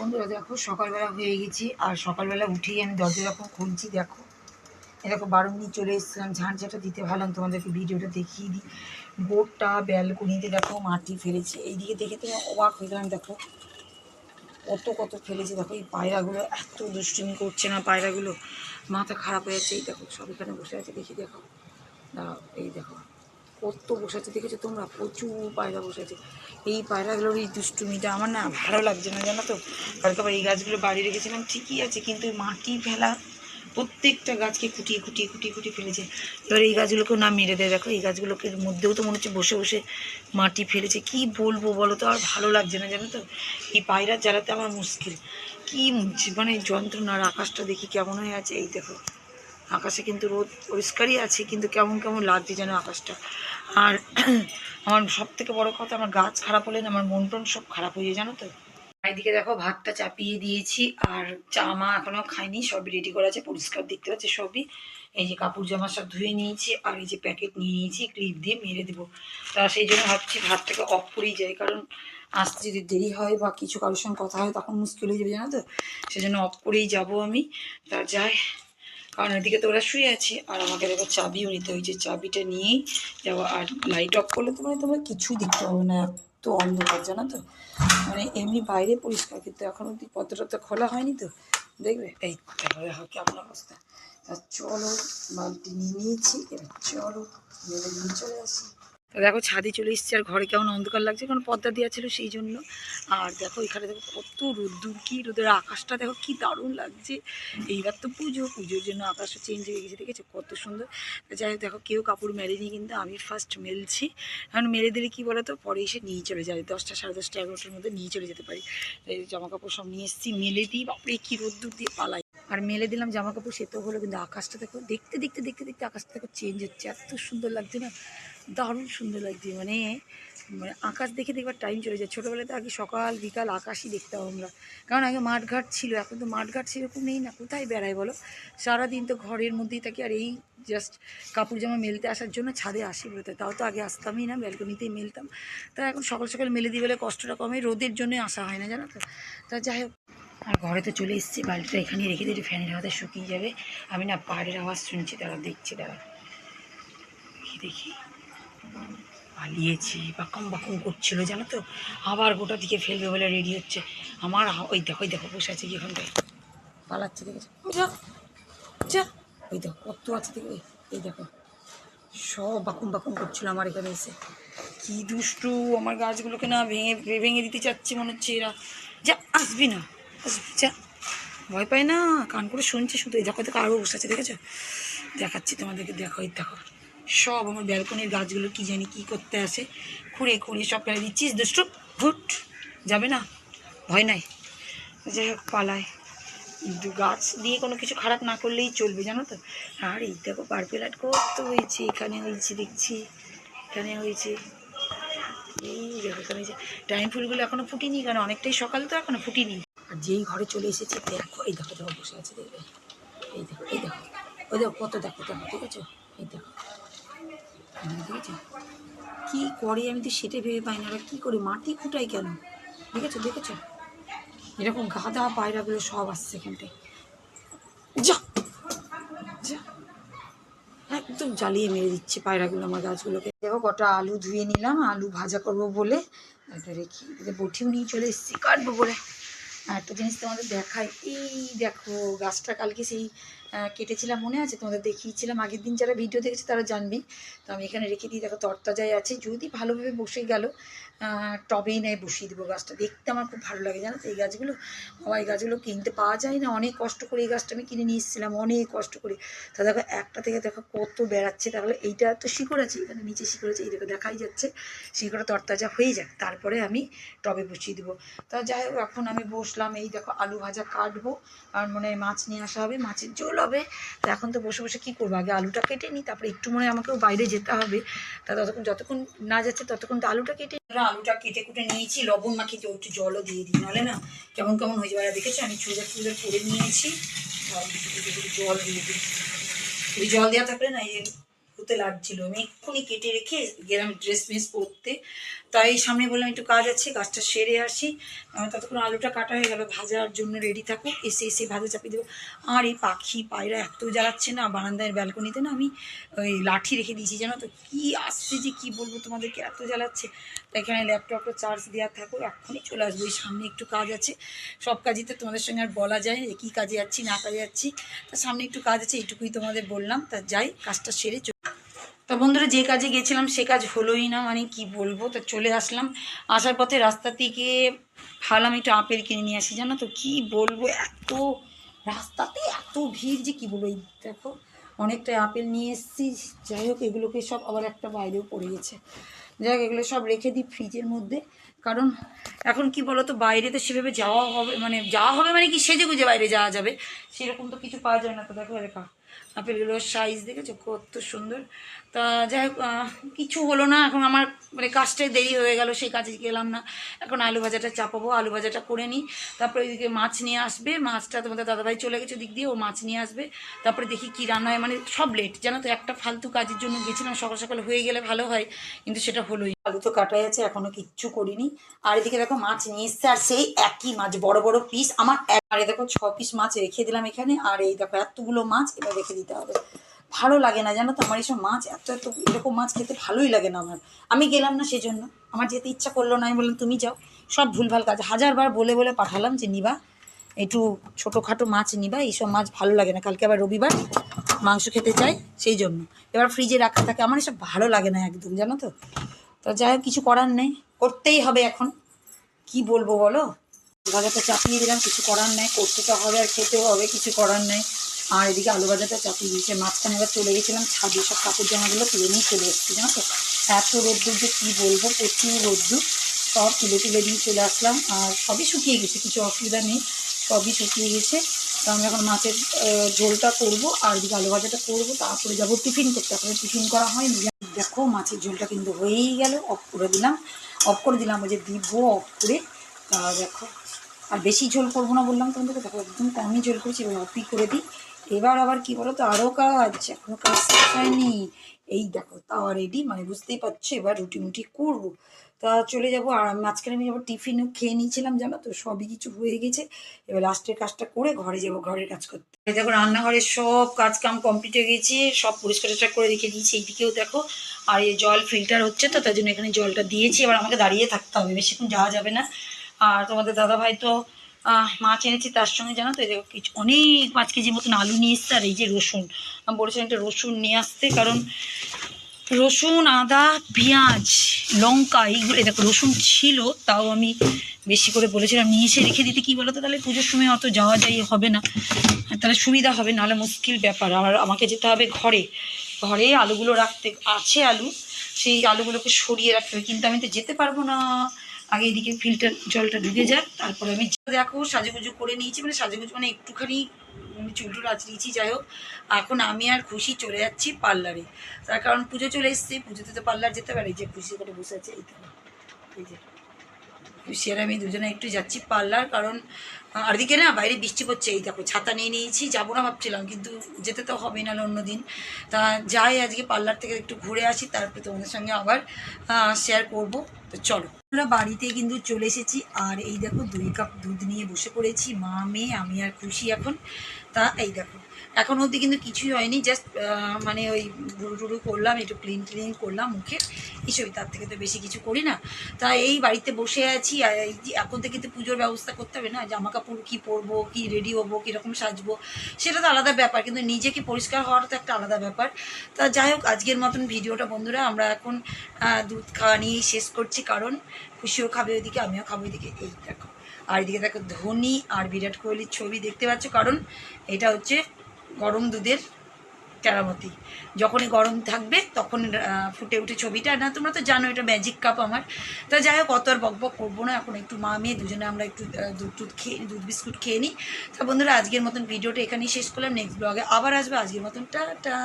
বন্ধুরা দেখো, সকালবেলা হয়ে গেছি। আর সকালবেলা উঠেই আমি দরজা যখন খুলছি, দেখো। এরকম বারো মিনিট চলে এসেছিলাম। ঝাঁঝাটা দিতে ভাবলাম তোমাদেরকে ভিডিওটা দেখিয়ে দিই। গোটা ব্যালকনিতে দেখো, মাটি ফেলেছে। এইদিকে দেখে তো অবাক হয়ে গেলাম, দেখো। কত কত ফেলেছে। দেখো, এই পায়রাগুলো এত দুষ্টুমি করছে না পায়রাগুলো। মাথা খারাপ হয়ে যাচ্ছে। এই দেখো, সব এখানে বসে আছে। দেখি, দেখো। এই দেখো। কত বসে আছে দেখেছ তোমরা? প্রচুর পায়রা বসে আছে এই পায়রাগুলোর এই দুষ্টুমিটা আমার না ভালো লাগছে না, জানো তো? কালকে আবার এই গাছগুলো বাড়ি রেখেছিলাম, ঠিকই আছে, কিন্তু মাটি ফেলা প্রত্যেকটা গাছকে খুঁটিয়ে খুঁটিয়ে খুঁটিয়ে খুঁটিয়ে ফেলেছে। এবার এই গাছগুলোকেও না মেরে দেয়, দেখো, এই গাছগুলোকে মধ্যেও তো মনে হচ্ছে বসে বসে মাটি ফেলেছে। কি বলব বলো তো, আর ভালো লাগছে না, জানো তো? এই পায়রা জ্বালাতে আমার মুশকিল। কি মানে যন্ত্রণার আকাশটা দেখি কেমন হয়ে আছে, এই দেখো। আকাশে কিন্তু রোদ পরিষ্কারই আছে, কিন্তু কেমন কেমন লাগছে যেন আকাশটা। আর আমার সব থেকে বড় কথা, আমার গাছ খারাপ হলে না, আমার মন টন সব খারাপ হয়ে যায়, জানো তো? এইদিকে দেখো, ভাতটা চাপিয়ে দিয়েছি, আর জামা এখনও খাইনি সবই রেডি করা আছে, পরিষ্কার দেখতে পাচ্ছি সবই। এই যে কাপড় জামা সব ধুয়ে নিয়েছি, আর এই যে প্যাকেট নিয়ে নিয়েছি ক্লিপ দিয়ে মেরে দেবো। তা সেই জন্য ভাবছি ভাতটাকে অফ করেই যাই, কারণ আসতে যদি দেরি হয় বা কিছু কারোর সঙ্গে কথা হয়, তখন মুশকিল হয়ে যাবে, জানো তো? সেজন্য অফ করেই যাব আমি। তা যাই কারণ এদিকে তো ওরা শুয়ে আছে, আর আমাকে দেখো চাবিও নিতে হয়েছে চাবিটা নিয়েই যাব আর লাইট অফ করলে তো মানে তোমরা কিছুই দেখতে পাবে না, এত অন্ধকার, জানো তো? মানে এমনি বাইরে পরিষ্কার, কিন্তু এখন অব্দি পত্রটা খোলা হয়নি তো। দেখবে? এই কেমন অবস্থা? তা চলো, বালতি নিয়ে নিয়েছি, এবার চলো মেলে নিয়ে চলে আসি। তো দেখো, ছাদে চলে এসছে আর ঘরে কেমন অন্ধকার লাগছে, কারণ পর্দা দেওয়া ছিল সেই জন্য। আর দেখো, এখানে দেখো কত রোদ্দুর, কি রোদের আকাশটা, দেখো কি দারুণ লাগছে। এইবার তো পুজো, পুজোর জন্য আকাশটা চেঞ্জ হয়ে গেছে, দেখেছ? কত সুন্দর। যাই হোক, দেখো, কেউ কাপড় মেলেনি কিন্তু আমি ফার্স্ট মেলছি। কারণ মেলে দিলে কী বলো তো পরে এসে নিয়ে চলে যায়, দশটা, সাড়ে দশটা, এগারোটার মধ্যে নিয়ে চলে যেতে পারি। জামা কাপড় সব নিয়ে এসেছি, মেলে দিই, বাপরে, কি রোদ্দুর দিয়ে পালাই। আর মেলে দিলাম জামা কাপড় সে তো হলো কিন্তু আকাশটা দেখো, দেখতে দেখতে দেখতে দেখতে আকাশটা দেখো চেঞ্জ হচ্ছে। এত সুন্দর লাগছে না? দারুণ সুন্দর লাগছে মানে মানে আকাশ দেখে দেখবার টাইম চলে যায়। ছোটোবেলাতে আগে সকাল, বিকাল আকাশই দেখতাম আমরা। কারণ আগে মাঠঘাট ছিল, এখন তো মাঠঘাট সেরকম নেই না। কোথায় বেড়ায় বলো? সারাদিন তো ঘরের মধ্যেই থাকি, আর এই জাস্ট কাপড় জামা মেলতে আসার জন্য ছাদে আসি বলতে তাও তো আগে আসতামই না, ব্যালকনিতেই মেলতাম। তা এখন সকাল সকাল মেলে দিয়ে বলে কষ্টটা কমে, রোদের জন্য আসা হয় না, জানো তো? তা যাই হোক। আর ঘরে তো চলে এসেছি বাড়িটা এখানে রেখে দিয়ে ফ্যানের হাতে শুকিয়ে যাবে। আমি না পাহাড়ের আওয়াজ শুনছি তারা দেখছি তারা দেখি দেখি। পালিয়েছি, বাকম বাকম করছিল, জানো তো? আবার গোটা দিকে ফেলবে বলে রেডি হচ্ছে। আমার ওই দেখো ওই দেখো, বসে আছে কি ওখানটায়। পালাচ্ছে, দেখেছ? যা ওই দেখো, কত আছে দেখবে এই দেখো। সব বাকুম বাকুম করছিল আমার এখানে এসে। কি দুষ্টু, আমার গাছগুলোকে না ভেঙে ভেঙে দিতে চাচ্ছে মনে হচ্ছে এরা। যা, আসবি না। যা ভয় পায় না, কান করে শুনছি শুধু, এই দেখো দেখো আরও বসে আছে, দেখেছ? দেখাচ্ছি তোমাদেরকে, দেখো, এই দেখো। সব আমার ব্যালকনির গাছগুলো কি জানি কি করতে আসে খুঁড়ে খুঁড়ে সব ফেলে দিচ্ছিস দুষ্টু ভুট যাবে না, ভয় নাই। যাই হোক, পালায়। গাছ দিয়ে কোনো কিছু খারাপ না করলেই চলবে, জানো তো? আর এই দেখো পার্পেল আর্ট কত হয়েছে, এখানে হয়েছে, দেখছি, এখানে হয়েছে। এই দেখো, এখানে টাইম ফুলগুলো এখনও ফুটিনি কেন? অনেকটাই সকাল তো এখনও ফুটিনি। আর যেই ঘরে চলে এসেছে, দেখো, এই দেখো দেখো, বসে আছে, দেখবে? এই দেখো এই দেখো, ওই দেখো, কত দেখো দেখো, ঠিক আছে? এই দেখো এখানে দেখেছ কী করে আমি তো সেটে ভেবে পাই না ওরা কী করে, মাটি খুঁটাই কেন? দেখেছ দেখেছ? এরকম গাদা পায়রাগুলো সব আসছে এখানটায় যা যা, একদম জ্বালিয়ে মেরে দিচ্ছে পায়রাগুলো আমার গাছগুলোকে। দেখো, কটা আলু ধুয়ে নিলাম, আলু ভাজা করব বলে এতে বটিও নিয়ে চলে এসেছি, কাটবো বলে। আর একটা জিনিস তোমাদের দেখাই। এই দেখো, গাছটা কালকে সেই কেটেছিলাম, মনে আছে? তোমাদের দেখিয়েছিলাম। আগের দিন যারা ভিডিও দেখেছে তারা জানবি তো আমি এখানে রেখে দিই। দেখো তরতাজাই আছে। যদি ভালোভাবে বসে গেল টবেই নেয়, বসিয়ে দেবো গাছটা। দেখতে আমার খুব ভালো লাগে, জানো তো? এই গাছগুলো এই গাছগুলো কিনতে পাওয়া যায় না। অনেক কষ্ট করে এই গাছটা আমি কিনে নিয়ে এসেছিলাম, অনেক কষ্ট করে। তা দেখো, একটা থেকে দেখো কত বেড়াচ্ছে। তাহলে এইটা তো শিকড় আছে, এখানে নিচে শিকড় আছে, এই দেখো দেখাই যাচ্ছে। শিকড়টা তরতাজা হয়ে যাক, তারপরে আমি টবে বসিয়ে দেবো। তা যাই হোক, এখন আমি বসলাম, এই দেখো আলু ভাজা কাটবো। আর মনে হয় মাছ নিয়ে আসা হবে, মাছের ঝোল হবে। তা এখন তো বসে বসে কী করব? আগে আলুটা কেটে নিই, তারপরে একটু মনে হয় আমাকেও বাইরে যেতে হবে। তা ততক্ষণ, যতক্ষণ না যাচ্ছে ততক্ষণ তো আলুটা কেটে আলুটা কেটে কুটে নিয়েছি, লবণ মাখিয়ে একটু জলও দিয়ে দিই, নাহলে না কেমন কেমন হয়ে যাবে। দেখেছি, আমি চুজার চুলের করে নিয়েছি জল দিয়ে দিই। জল দেওয়া থাকলে না এই ধুতে লাগছিল আমি এক্ষুনি কেটে রেখে গেলাম ড্রেস মিস পরতে তাই সামনে বললাম, একটু কাজ আছে, কাজটা সেরে আসি। ততক্ষণ আলুটা কাটা হয়ে গেল, ভাজার জন্য রেডি থাকুক এসে এসে ভাজা চাপিয়ে দেবো। আর এই পাখি পায়রা এত জ্বালাচ্ছে না বারান্দায় ব্যালকনিতে না আমি ওই লাঠি রেখে দিয়েছি, জানো তো? কী আসছে যে কী বলব তোমাদেরকে, এত জ্বালাচ্ছে। এখানে ল্যাপটপটা চার্জ দেওয়া থাকুক এখনই চলে আসব। এই সামনে একটু কাজ আছে। সব কাজই তো তোমাদের সঙ্গে আর বলা যায় যে কী কাজে যাচ্ছি, না কাজে যাচ্ছি। তা সামনে একটু কাজ আছে, এইটুকুই তোমাদের বললাম। তা যাই, কাজটা সেরে তা বন্ধুরা যে কাজে গেছিলাম, সে কাজ হলোই না। মানে কি বলব? তা চলে আসলাম। আসার পথে রাস্তা থেকে ভাবলাম একটু আপেল কিনে নিয়ে আসি, জানো তো? কি বলব? এত রাস্তাতে এত ভিড় যে কি বলব? এই দেখো অনেকটা আপেল নিয়ে এসেছি। যাই হোক, এগুলোকে সব আবার একটা বাইরেও পড়ে গেছে। যাই হোক, এগুলো সব রেখে দিই ফ্রিজের মধ্যে। কারণ এখন কি বলো তো বাইরে তো সেভাবে যাওয়া হবে মানে যাওয়া হবে মানে কি সেজে গুজে বাইরে যাওয়া যাবে। সেরকম তো কিছু পাওয়া যায় না। তো দেখো রেখা। আপেলগুলোর সাইজ দেখেছ? কত সুন্দর। তা যাই হোক কিছু হলো না। এখন আমার মানে কাজটাই দেরি হয়ে গেল, সেই কাজে গেলাম না। এখন আলু ভাজাটা চাপাবো, আলু ভাজাটা করে নিই। তারপরে ওইদিকে মাছ নিয়ে আসবে। মাছটা তোমাদের দাদাভাই চলে গেছে দিক দিয়ে, ও মাছ নিয়ে আসবে। তারপরে দেখি কী রান্না হয়। মানে সব লেট জানো তো, একটা ফালতু কাজের জন্য গেছিলাম, সকাল সকাল হয়ে গেলে ভালো হয়, কিন্তু সেটা হলোই। আলু তো কাটাই আছে এখনও কিচ্ছু করিনি। আর এদিকে দেখো মাছ নিয়ে এসছে, আর সেই একই মাছ, বড় বড় পিস আমার আর দেখো, ছ পিস মাছ রেখে দিলাম এখানে। আর এই দেখো এতগুলো মাছ, এবার রেখে দিতে হবে। ভালো লাগে না, জানো তো? আমার এইসব মাছ এত এত এরকম মাছ খেতে ভালোই লাগে না আমার। আমি গেলাম না সেজন্য। আমার যেতে ইচ্ছা করল না, আমি বললাম, তুমি যাও। সব ভুলভাল কাজ। হাজারবার বলে বলে পাঠালাম যে, নিবা। একটু ছোটোখাটো মাছ নিবা। এইসব মাছ ভালো লাগে না। কালকে আবার রবিবার মাংস খেতে চাই সেই জন্য। এবার ফ্রিজে রাখা থাকে। আমার এসব ভালো লাগে না একদম, জানো তো? তো যাই কিছু করার নেই। করতেই হবে এখন। কি বলব বলো? ভাজাটা চাপিয়ে দিলাম। কিছু করার নেই। করতে তো হবে আর খেতেও হবে, কিছু করার নেই। আর এদিকে আলু ভাজাটা চাপিয়ে দিয়েছে, মাঝখানে এবার চলে গেছিলাম, ছাদে সব কাপড় জামাগুলো তুলে নিয়ে চলে এসেছি, জানো তো? এত রোদ্দুর যে কী বলব, প্রচুর রোদ্দুর। সব তুলে তুলে দিয়ে চলে আসলাম, আর সবই শুকিয়ে গেছে, কিছু অসুবিধা নেই, সবই শুকিয়ে গেছে। তো আমি এখন মাছের ঝোলটা করব, আর এদিকে আলু ভাজাটা করব, তারপরে যাব টিফিন করতে। তারপরে টিফিন করা হয়নি, দেখো মাছের ঝোলটা কিন্তু হয়েই গেল অফ করে দিলাম। অফ করে দিলাম, ওই যে দিব অফ করে, তা দেখো। আর বেশি ঝোল করব না বললাম তোমাদেরকে, দেখো একদম কমই ঝোল করেছি অফই করে দিই। এবার আবার কি বলো তো আরও কাজ, এখনও কাজ শেষ হয়নি। এই দেখো, তাও রেডি মানে বুঝতেই পারছ, এবার রুটি মুটি করব। তা চলে যাব, আর মাঝখানে আমি যাব টিফিনও খেয়ে নিয়েছিলাম, জানো তো? সবই কিছু হয়ে গেছে। এবার লাস্টের কাজটা করে ঘরে যাব, ঘরের কাজ করতে। দেখো, রান্নাঘরের সব কাজ কাম কমপ্লিট হয়ে গেছে। সব পরিষ্কার করে রেখে দিয়েছি। এইদিকেও দেখো, আর এই জল ফিল্টার হচ্ছে তো, তার জন্য এখানে জলটা দিয়েছি। এবার আমাকে দাঁড়িয়ে থাকতে হবে, বেশিক্ষণ যাওয়া যাবে না। আর তোমাদের দাদা ভাই তো মাছ এনেছি তার সঙ্গে, জানো তো? কিছু, অনেক পাঁচ কেজির মতন আলু নিয়ে এসছে, আর এই যে রসুন। আমি বলেছিলাম একটা রসুন নিয়ে আসতে, কারণ রসুন, আদা, পেঁয়াজ, লঙ্কা, এইগুলো, এই দেখো, রসুন ছিল, তাও আমি বেশি করে বলেছিলাম, নিয়ে এসে রেখে দিতে। কী বলতো? তাহলে পুজোর সময় অত যাওয়া যাই হবে না। তাহলে সুবিধা হবে, নাহলে মুশকিল ব্যাপার। আমার, আমাকে যেতে হবে ঘরে। ঘরে আলুগুলো রাখতে, আছে আলু, সেই আলুগুলোকে সরিয়ে রাখতে হবে, কিন্তু আমি তো যেতে পারব না। আগে এদিকে ফিল্টার জলটা ঢুকে যাক তারপরে আমি দেখো সাজুগুজু করে নিয়েছি মানে সাজুগুজু মানে একটুখানি চুল টুল আঁচড়িয়েছি, যাই হোক। এখন আমি আর খুশি চলে যাচ্ছি পার্লারে। তার কারণ পুজো চলে এসছে, পুজোতে তো পার্লার যেতে পারে যে খুশি করে বসে আছে, এই তো। এই যে। খুশি আর আমি দুজনে একটু যাচ্ছি পার্লার, কারণ আর দিকে না বাইরে বৃষ্টি পড়ছে, এই দেখো, ছাতা নিয়ে নিয়েছি, যাব না ভাবছিলাম, কিন্তু যেতে তো হবে না অন্য দিন তা যাই, আজকে পার্লার থেকে একটু ঘুরে আসি, তারপরে তোমাদের সঙ্গে আবার শেয়ার করব। তো চলো, আমরা বাড়িতে কিন্তু চলে এসেছি, আর এই দেখো দুই কাপ দুধ নিয়ে বসে পড়েছি, মা, মেয়ে, আমি আর খুশি এখন। তা এই দেখো এখন অবধি কিন্তু কিছুই হয়নি জাস্ট মানে ওই গুরু টুরু করলাম, একটু ক্লিন ক্লিন করলাম মুখে। এইসবই তার থেকে তো বেশি কিছু করি না। তা এই বাড়িতে বসে আছি এই এখন থেকে তো পুজোর ব্যবস্থা করতে হবে না জামা কাপড় কী পরবো, কী রেডি হব, কীরকম সাজবো, সেটা তো আলাদা ব্যাপার, কিন্তু নিজেকে পরিষ্কার হওয়ার তো একটা আলাদা ব্যাপার। তা যাই হোক, আজকের মতন ভিডিওটা বন্ধুরা, আমরা এখন দুধ খাওয়া নিয়েই শেষ করছি, কারণ খুশিও খাবে ওইদিকে, আমিও খাব ওইদিকে। এই দেখো, আর এদিকে দেখো ধোনি আর বিরাট কোহলির ছবি দেখতে পাচ্ছ, কারণ এটা হচ্ছে গরম দুধের কেরামতি। যখনই গরম থাকবে, তখন ফুটে উঠে ছবিটা। না, তোমরা তো জানো, এটা ম্যাজিক কাপ আমার। তা যাই হোক, অত আর বকবক বক করব না। এখন একটু মা মেয়ে দুজনে আমরা একটু দুধ টুধ খেয়ে, দুধ বিস্কুট খেয়ে নিই। তা বন্ধুরা, আজকের মতন ভিডিওটা এখানেই শেষ করলাম। নেক্সট ব্লগে আবার আসবে। আজকের মতন, টাটা!